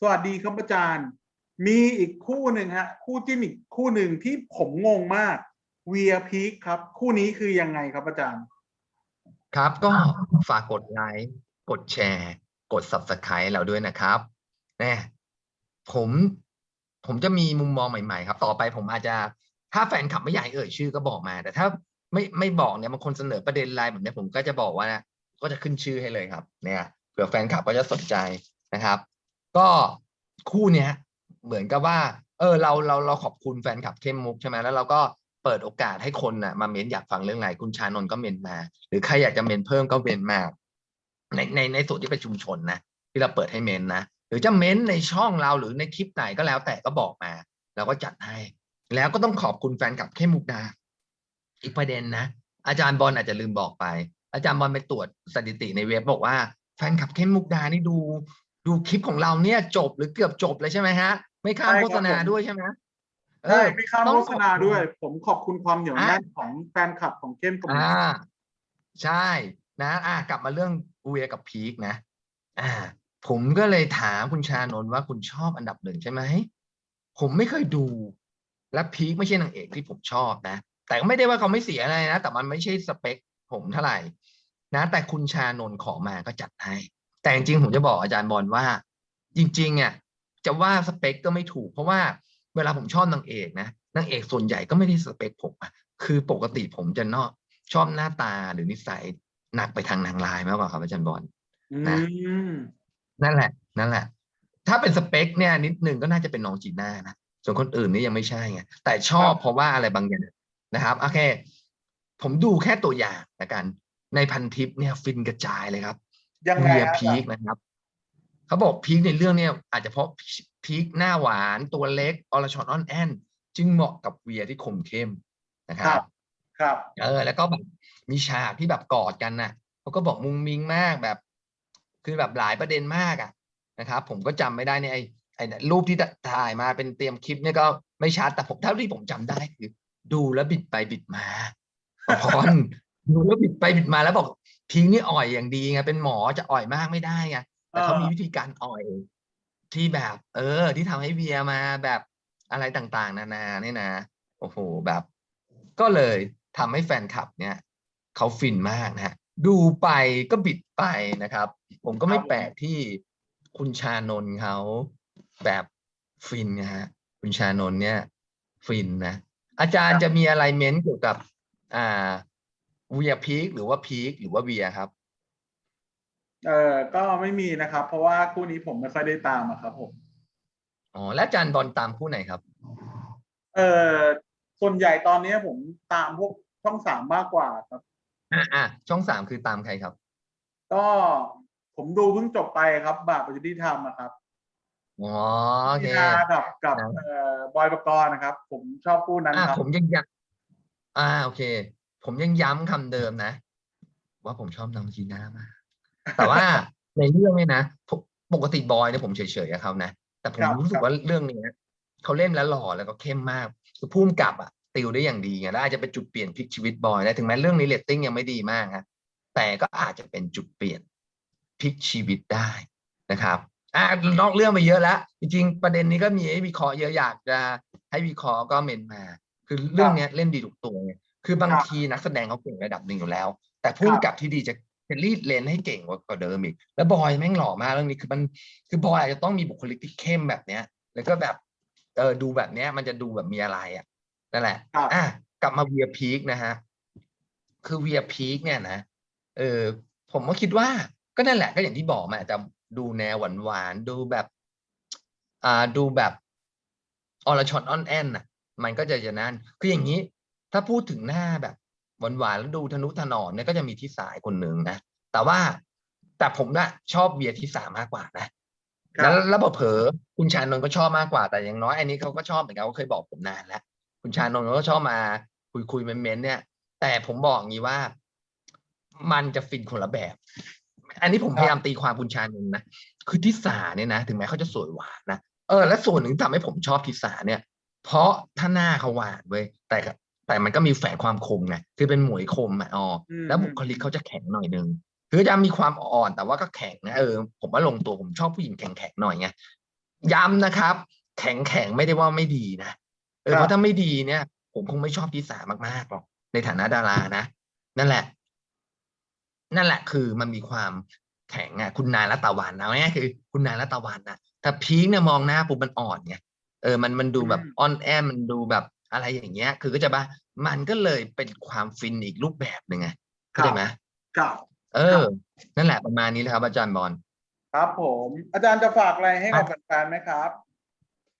สวัสดีครับอาจารย์ มีอีกคู่หนึ่งฮะ คู่จิ้นอีกคู่หนึ่งที่ผมงงมากเวียพีคครับ คู่นี้คือยังไงครับอาจารย์ ครับก็ฝากกดไลค์กดแชร์ กด subscribe เราด้วยนะครับแน่ผมผมจะมีมุมมองใหม่ๆ ครับ ต่อไปผมอาจจะถ้าแฟนคลับไม่อยากให้เอ่ยชื่อก็บอกมา แต่ถ้าไม่ไม่บอกเนี่ยบางคนเสนอประเด็นไลน์แบบเนี้ยผมก็จะบอกว่านะก็จะขึ้นชื่อให้เลยครับ เนี่ยเผื่อแฟนคลับก็จะสนใจนะครับ ก็คู่เนี้ยเหมือนกับว่า เออเราเราเราขอบคุณแฟนคลับเข้มมุกใช่ไหมแล้วเราก็เปิดโอกาสให้คนน่ะมาเม้นอยากฟังเรื่องอะไรคุณชานนท์ก็เม้นมา หรือใครอยากจะเมนเพิ่มก็เมนมา ในในในส่วนที่เป็นชุมชนนะที่เราเปิดให้เมนนะหรือจะเมนในช่องเราหรือในคลิปไหนก็แล้วแต่ก็บอกมาเราก็จัดให้ แล้วก็ต้องขอบคุณแฟนคลับเข้มมุกดาอีกประเด็นนะ อาจารย์บอลอาจจะลืมบอกไป อาจารย์บอลไปตรวจสถิติในเว็บบอกว่าแฟนคลับเข้มมุกดานี่ดู ดูคลิปของเราเนี่ยจบหรือเกือบจบเลยใช่ไหมฮะ ไม่ข้ามใช่ครับโฆษณาผมด้วยใช่ไหมเอใช่อไม่ข้ามต้องโฆษณาขอบคุณด้วย ผมขอบคุณความเหนียวอะแน่นของแฟนคลับของเข้มกับอ่าใช่นะอะกลับมาเรื่องเวียกับพีคนะ อ่า ผมก็เลยถามคุณชานนท์ว่าคุณชอบอันดับหนึ่งใช่ไหมผมไม่เคยดู และพีคไม่ใช่นางเอกที่ผมชอบนะ แต่ก็ไม่ได้ว่าเขาไม่เสียอะไรนะ แต่มันไม่ใช่สเปคผมเท่าไหร่นะ แต่คุณชานนท์ขอมาก็จัดให้ แต่จริงๆผมจะบอกอาจารย์บอลว่า จริงๆอะจะว่าสเปคก็ไม่ถูก เพราะว่าเวลาผมชอบนางเอกนะนางเอกส่วนใหญ่ก็ไม่ได้สเปคผมอะคือปกติผมจะนอกชอบหน้าตาหรือนิสัยหนักไปทางนางลายมากกว่าครับอาจารย์บอลอืนะมนั่นแหละ นั่นแหละ ถ้าเป็นสเปคเนี่ยนิดหนึ่งก็น่าจะเป็นน้องจีน่านะส่วนคนอื่นนี่ยังไม่ใช่ไงแต่ชอบเพราะว่าอะไรบางอย่างนะครับโอเค ผมดูแค่ตัวอย่างละกัน ในพันทิปเนี่ยฟินกระจายเลยครับ ยังไงเวียฮะอาพีจารคย์นะครับเขาบอกพีคในเรื่องเนี่ยอาจจะเพราะพีคหน้าหวานตัวเล็กอรชรอ่อนแอนจึงเหมาะกับเวียที่คมเข้มนะคครัรับบครับ เออ แล้วก็แบบมีฉากที่แบบกอดกันน่ะเขาก็บอกมุงมิงมากแบบ คือแบบหลายประเด็นมากอะนะครับ ผมก็จำไม่ได้ในไอ้ไอ้รูปที่ถ่ายมาเป็นเตรียมคลิปเนี่ยก็ไม่ชัดแต่ผมเท่าที่ผมจำได้คือ ดูแล้วบิดไปบิดมาพรดูแล้วบิดไปบิดมาแล้วบอก พิงนี่อ่อยอย่างดีไงเป็นหมอจะอ่อยมากไม่ได้ไงแต่เขาเออมีวิธีการอ่อยที่แบบ เออ ที่ทำให้เวียมาแบบอะไรต่างๆ นานาเนี่ยนะโอ้โหแบบ ก็เลยทำให้แฟนคลับเนี่ยเขาฟินมากนะฮะดูไปก็บิดไปนะครับ ผมก็ไม่ครับผมแปลกที่คุณชานนท์เขาแบบฟินนะฮะคุณชานนท์เนี่ย ฟินนะอาจารย์จะมีอะไรเม้นเกี่ยวกับ อ่า เวียพีคหรือว่าพีคหรือว่าเวียครับ เออก็ไม่มีนะครับ เพราะว่าคู่นี้ผมไม่ค่อยได้ตามอะครับผมอ๋อและอาจารย์บอลตามคู่ไหนครับ เออส่วนใหญ่ตอนนี้ผมตามพวกช่องสามมากกว่าครับ อ่าอ่าช่องสามคือตามใครครับ ก็ผมดูเพิ่งจบไปครับ บาปประยุทธิธรรมอะครับอ๋อโอเคพี่นากับกับนะ เอ่อบอยปกรณ์นะครับ ผมชอบคู่นั้นอ่าครับ ผมยังย้ำอ่าโอเค ผมยังย้ำคำเดิมนะ ว่าผมชอบน้องจีน่ามาก แต่ว่าในเรื่องเนี่ยนะผมปกติบอยเนี่ยผมเฉยๆกับเขานะ แต่ผมครับรู้สึครักบว่าเรื่องนี้เขาเล่นแล้วหล่อแล้วก็เข้มมากคือพุ่มกับอะติวได้อย่างดีไงแล้วอาจจะเป็นจุดเปลี่ยนพลิกชีวิตบอยนะถึงแม้เรื่องนี้เรตติ้งยังไม่ดีมากนะแต่ก็อาจจะเป็นจุดเปลี่ยนพลิกชีวิตได้นะครับอ่านอกเรื่องไปเยอะแล้ว จริงๆ ประเด็นนี้ก็มีให้วิเคราะห์เยอะอยากจะให้วิเคราะห์ก็เมนมา คือเรื่องเนี้ยเล่นดีทุกตัวไง คือบางครับทีนักแสดงเขาเก่งระดับหนึ่งอยู่แล้ว แต่พุ่มกับที่ดีจะจะรีดเลนให้เก่งกว่ากว่าเดิมอีก แล้วบอยแม่งหล่อมากเรื่องนี้คือมันคือบอยอาจจะต้องมีบุคลิกที่เข้มแบบเนี้ย แล้วก็แบบเออดูแบบเนี้ย มันจะดูแบบมีอะไรอะนั่นแหละครับอะกลับมาเวียพีคนะฮะคือเวียพีคเนี่ยนะเออผมก็คิดว่าก็นั่นแหละก็อย่างที่บอกมันอาจจะดูแนวหวานๆดูแบบ อ่าดูแบบอรชรอ่อนแอนน่ะ มันก็จะจะนั่นคืออย่างนี้ ถ้าพูดถึงหน้าแบบหวานๆแล้วดูทนุถนอมเนี่ยก็จะมีที่สายคนหนึ่งนะแต่ว่าแต่ผมน่ะชอบเบียร์ที่สามมากกว่านะครับแล้วแล้วเผลอๆคุณชานนท์ก็ชอบมากกว่าแต่อย่างน้อยอันนี้เขาก็ชอบเหมือนกันเขาเคยบอกผมนานแล้วคุณชานนท์เขาก็ชอบมาคุยคุยๆเม้นๆเนี่ย แต่ผมบอกอย่างนี้ว่า มันจะฟินคนละแบบ อันนี้ผมพยายามตีความคุณชานนท์นะคือทิสาเนี่ยนะถึงแม้เขาจะสวยหวานนะเออและส่วนหนึ่งที่ทำให้ผมชอบทิสาเนี่ย เพราะถ้าหน้าเขาหวานเว้ยแต่ก็ แต่มันก็มีแฝงความคมไงคือเป็นหมวยคมอะอ๋ออมแล้วบุคลิกเขาจะแข็งหน่อยนึงคือจะมีความอ่อนแต่ว่าก็แข็งนะเออผมว่าลงตัวผมชอบผู้หญิงแข็งๆหน่อยไงย้ำนะครับ แข็งแข็งไม่ได้ว่าไม่ดีนะเออครับเพราะถ้าไม่ดีเนี่ย ผมคงไม่ชอบทิสามากๆหรอกในฐานะดารานะนั่นแหละ นั่นแหละคือมันมีความแข็งอะ คุณนายรัตะวันนะเนี่ยคือ คุณนายรัตะวันนะแต่พีคเนี่ยมองหน้าปุ๊บมันอ่อนไงเออมันมันดูแบบอืมอ่อนแอมันดูแบบ อะไรอย่างเงี้ย คือก็จะบ้ามันก็เลยเป็นความฟินอีกรูปแบบหนึ่งไงเข้าใจไหมครับเออ นั่นแหละประมาณนี้เลยครับ อาจารย์บอลครับผม อาจารย์จะฝากอะไรให้กับแฟนๆไหมครับ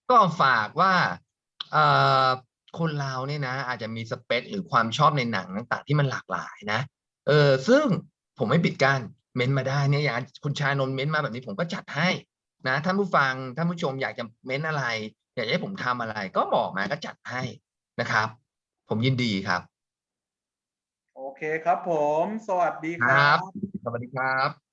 ก็ฝากว่าเอ่อคนเราเนี่ยนะ อาจจะมีสเปคหรือความชอบในหนังต่าง ๆ ที่มันหลากหลายนะเออซึ่งผมไม่ปิดกั้นเม้นต์มาได้เนี่ยอย่างคุณชานนท์เม้นต์มาแบบนี้ผมก็จัดให้ นะท่านผู้ฟังท่านผู้ชมอยากจะเม้นต์อะไร อยากจะให้ผมทำอะไร ก็บอกมาก็จัดให้นะครับ ผมยินดีครับ โอเคครับผม สวัสดีคครัรับบสวัสดีครับ